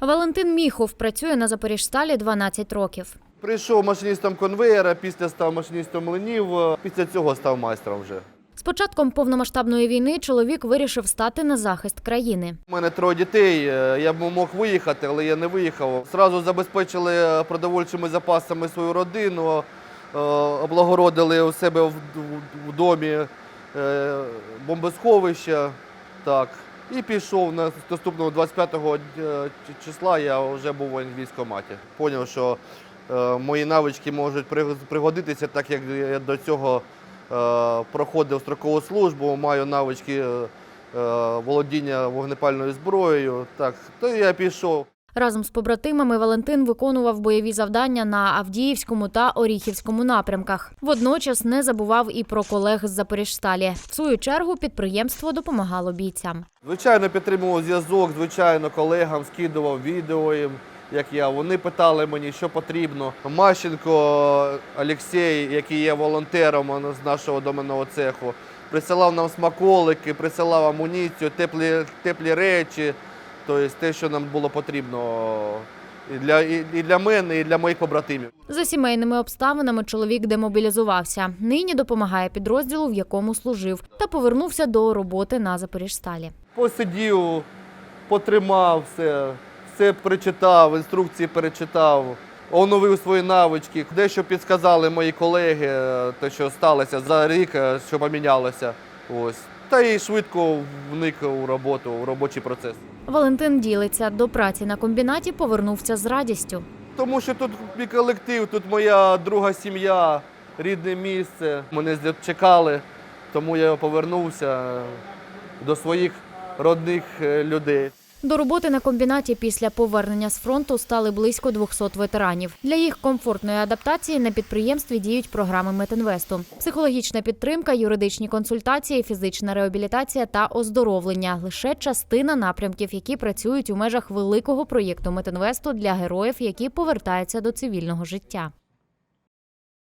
Валентин Міхов працює на Запоріжсталі 12 років. Прийшов машиністом конвеєра, після став машиністом млинів, е, після цього став майстром вже. З початком повномасштабної війни чоловік вирішив стати на захист країни. У мене троє дітей, е, я б мог виїхати, але я не виїхав. Зразу забезпечили продовольчими запасами свою родину, е, облагородили у себе в, домі е, бомбосховище. Так. І пішов на наступного 25-го числа, я вже був в військкоматі. Поняв, що е, мої навички можуть при- пригодитися, так як я до цього е, проходив строкову службу, маю навички е, е, володіння вогнепальною зброєю. Так, то я пішов. Разом з побратимами Валентин виконував бойові завдання на Авдіївському та Оріхівському напрямках. Водночас не забував і про колег з Запоріжсталі. В свою чергу підприємство допомагало бійцям. Звичайно, підтримував зв'язок, звичайно, колегам скидував відео їм, як я. Вони питали мені, що потрібно. Мащенко Олексій, який є волонтером з нашого доменного цеху, присилав нам смаколики, присилав амуніцію, теплі, теплі речі, тобто те, що нам було потрібно і для, і, для мене, і для моїх побратимів. За сімейними обставинами чоловік демобілізувався. Нині допомагає підрозділу, в якому служив, та повернувся до роботи на Запоріжсталі. Посидів, потримав все, все перечитав, інструкції перечитав, оновив свої навички. Дещо підсказали мої колеги, те, що сталося за рік, що помінялося. Ось. Та й швидко вник у роботу, у робочий процес. Валентин ділиться до праці на комбінаті, повернувся з радістю. Тому що тут мій колектив, тут моя друга сім'я, рідне місце. Мене чекали, тому я повернувся до своїх родних е, людей. До роботи на комбінаті після повернення з фронту стали близько 200 ветеранів. Для їх комфортної адаптації на підприємстві діють програми Метинвесту, психологічна підтримка, юридичні консультації, фізична реабілітація та оздоровлення лише частина напрямків, які працюють у межах великого проєкту Метинвесту для героїв, які повертаються до цивільного життя.